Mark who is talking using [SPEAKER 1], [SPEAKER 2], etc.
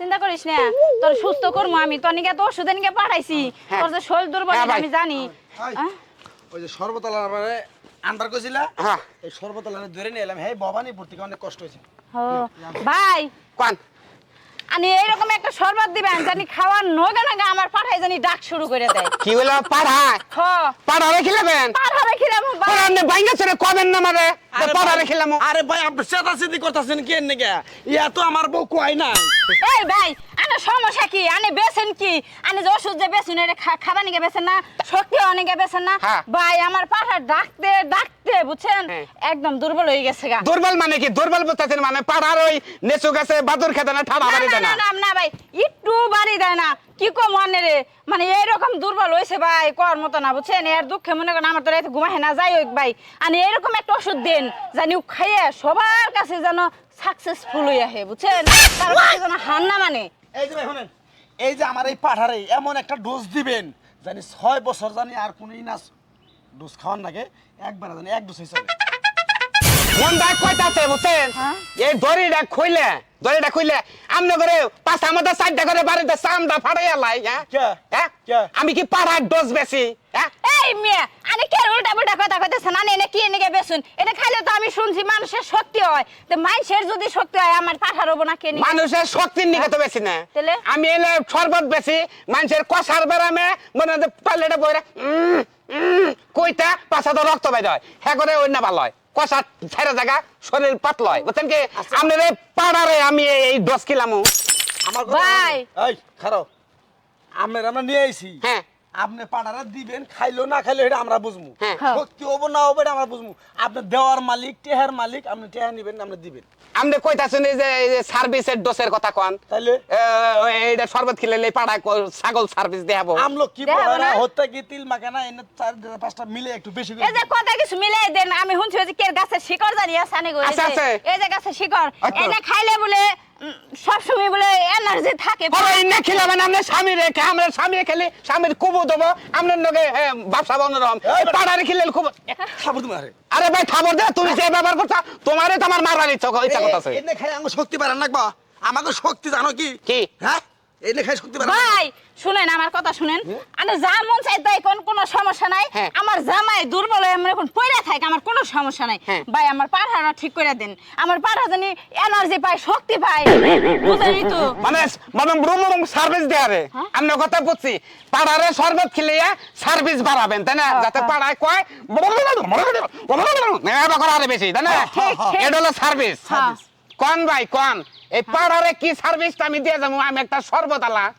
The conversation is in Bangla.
[SPEAKER 1] চিন্তা করিস না তোর সুস্থ করব আমি তোর নিকে তো ওষুধ নিকে পাঠাইছি।
[SPEAKER 2] হ্যাঁ।
[SPEAKER 1] তোর যে শরীর দুর্বল
[SPEAKER 2] হ্যাঁ, ভাই।
[SPEAKER 1] আমি জানি।
[SPEAKER 3] ওই যে সর্বতলা মানে আন্দার কইছিলা?
[SPEAKER 2] হ্যাঁ।
[SPEAKER 3] এই সর্বতলা ধরে নিয়ে এলাম। হে ভবানী ভর্তি অনেক কষ্ট হয়েছে।
[SPEAKER 1] ভাই।
[SPEAKER 2] কোন?
[SPEAKER 1] আমি এইরকম একটা শরবত দিবেন জানি খাওয়ার নগে নগে আমার পাঠাই জানি ডাক শুরু করে দেয়।
[SPEAKER 2] কি হলো পাড়ায়?
[SPEAKER 1] হ।
[SPEAKER 2] পাড়া রেখিলাবেন
[SPEAKER 1] পাঠা রেখিলাম ভাই
[SPEAKER 2] পাড়া আপনি বাইঙ্গা ছেড়ে কবেন না মারে পাড়া রেখিলাম
[SPEAKER 3] আরে ভাই আপনি সেটা সিদ্ধি করতেছেন কি এনে গে ইয়া তো আমার বউ কয় না
[SPEAKER 1] এই ভাই আনে সমস্যা কি? আনে বেছেন কি? আনে যে ওষুধ যে বেছেন এটা খাবার নিকে বেছেন না শক্তি অনেকে বেছেন না।
[SPEAKER 2] হ্যাঁ।
[SPEAKER 1] ভাই আমার পাঠা ডাকতে ডাকতে বুঝছেন?
[SPEAKER 2] হ্যাঁ।
[SPEAKER 1] একদম দুর্বল হয়ে গেছে গা।
[SPEAKER 2] দুর্বল মানে কি? দুর্বল বুঝতেছেন মানে পাড়ার ওই নেচু গাছে বাদুর খেতে না ঠাড়া
[SPEAKER 1] না,
[SPEAKER 2] বাড়ি দেয়
[SPEAKER 1] না,
[SPEAKER 2] না
[SPEAKER 1] না, না, ভাই একটু বাড়ি দেয় না। কি কম মনে রে? মানে এইরকম দুর্বল হয়েছে ভাই কর মতো না, বুঝছেন? এর দুঃখে মনে করেন আমার তো রাতে ঘুমায় না, যাই হোক ভাই। আমি এরকম একটা ওষুধ দেন, জানি খাইয়ে সবার কাছে যেন সাকসেসফুল হয়ে আহে বুঝছেন? তার কাছে যেন হার না মানে।
[SPEAKER 3] এই যে ভাই, শুনেন, এই যে আমার এই পাঠারে এমন একটা ডোজ দিবেন, জানি ছয় বছর জানি আর কোনোই না, ডোজ খাওয়ার নাগে একবার জানি এক ডোজ হিসাবে
[SPEAKER 2] বুঝছেন?
[SPEAKER 1] হ্যাঁ?
[SPEAKER 2] এই দড়িটা খুইলে দড়িটা খুইলে আমনে করে চারটা করে বাড়িতে চামড়া ফাড়াইয়া লাই হ্যাঁ?
[SPEAKER 3] কে?
[SPEAKER 2] হ্যাঁ?
[SPEAKER 3] কে?
[SPEAKER 2] আমি কি পাড়ার ডোজ বেশি হ্যাঁ?
[SPEAKER 1] এই মেয়ে আরে কে উল্টা পুল্টা কথা কইতেছেন আনে এনে কি এনে বেশুন এটা খাইলে তো আমি শুনছি মানুষের শক্তি হয়। তো মানুষের যদি শক্তি হয় আমার পাঠার হব না কে
[SPEAKER 2] মানুষের শক্তির নিকে তো বেশি না। আমি এলে শরবত বেশি মানুষের কষার বেড়ামে মনে হয় বইরা কইতা পাশা তো রক্ত বাইর হয়। হ্যাঁ করে ওই না ভালো হয়। কষা ছেড়ে জায়গা শরীর পাতলয় হয়। বুঝছেন কি? আপনার এই পাড়ারে আমি এই- ডোজ কিলামু
[SPEAKER 3] আমার
[SPEAKER 1] ভাই।
[SPEAKER 3] এই খারাপ। আমরা আমরা নিয়ে আইছি।
[SPEAKER 2] হ্যাঁ।
[SPEAKER 3] আপনি পাড়ারা দিবেন খাইলো না খাইলো এটা আমরা বুঝব। সত্যি হব না হব এটা আমরা বুঝব আপনি দেওয়ার মালিক টেহার মালিক আপনি টেহা নিবেন আপনি দিবেন।
[SPEAKER 2] আপনি কইতাছেন এই যে এই যে সার্ভিসের ডোসের কথা কন।
[SPEAKER 3] তাইলে?
[SPEAKER 2] এইটা শরবত খেলে ক- ছাগল সার্ভিস দেখাবো।
[SPEAKER 3] আমলো কি পড়া না
[SPEAKER 1] না?
[SPEAKER 3] হত্যা কি তিল মাখানা এনে চার পাঁচটা মিলে একটু বেশি করে
[SPEAKER 1] এই যে কথা কিছু মিলাই দেন আমি শুনছি ওই যে কে গাছের শিকড় জানি আছে আনে গো, এই
[SPEAKER 2] আছে,
[SPEAKER 1] যে-
[SPEAKER 2] আছে।
[SPEAKER 1] এই যে গাছের শিকড়
[SPEAKER 2] আচ্ছা।
[SPEAKER 1] এনে খাইলে বলে সব সময় বলে এনার্জি থাকে
[SPEAKER 2] পরে ইন্না খেলাবে না আমরা স্বামী রেখে আমরা স্বামী খেলে স্বামীর কুবু দেবো আমরা লগে ব্যবসা। পাড়ারে খেলে খুব
[SPEAKER 3] খাব তোমার
[SPEAKER 2] আরে। ভাই খাবার দে তুমি যে ব্যবহার করছ তোমারে তোমার মারার ইচ্ছা করতেছে।
[SPEAKER 3] আমার শক্তি বাড়ান নাকবা আমাকে শক্তি জানো কি?
[SPEAKER 2] কি?
[SPEAKER 3] হ্যাঁ? শক্তি বাড়ান
[SPEAKER 1] ভাই শুনেন আমার কথা শুনেন আরে যা মন চাই তাই কোন কোনো সমস্যা নাই
[SPEAKER 2] হ্যাঁ।
[SPEAKER 1] আমার জামাই দুর্বল হয়ে আমরা এখন থাকে আমার কোনো সমস্যা নাই
[SPEAKER 2] হ্যাঁ।
[SPEAKER 1] ভাই আমার পাঠাটা ঠিক করে দেন আমার পাঠা জানি এনার্জি পায় শক্তি পায় বুঝলি তো
[SPEAKER 2] মানে মানে রুম রুম সার্ভিস দেয়া রে
[SPEAKER 1] হ্যাঁ?
[SPEAKER 2] আমি কথা বুঝছি পাড়ারে শরবত খেলে সার্ভিস বাড়াবেন তাই না
[SPEAKER 1] হ্যাঁ,
[SPEAKER 2] যাতে
[SPEAKER 1] হ্যাঁ।
[SPEAKER 2] পাড়ায় কয় এটা করে আরে বেশি তাই না। এটা হলো সার্ভিস
[SPEAKER 1] হ্যাঁ।
[SPEAKER 2] কোন ভাই কোন এই পাড়ারে কি সার্ভিসটা আমি দিয়ে যাব? আমি একটা শরবত আলা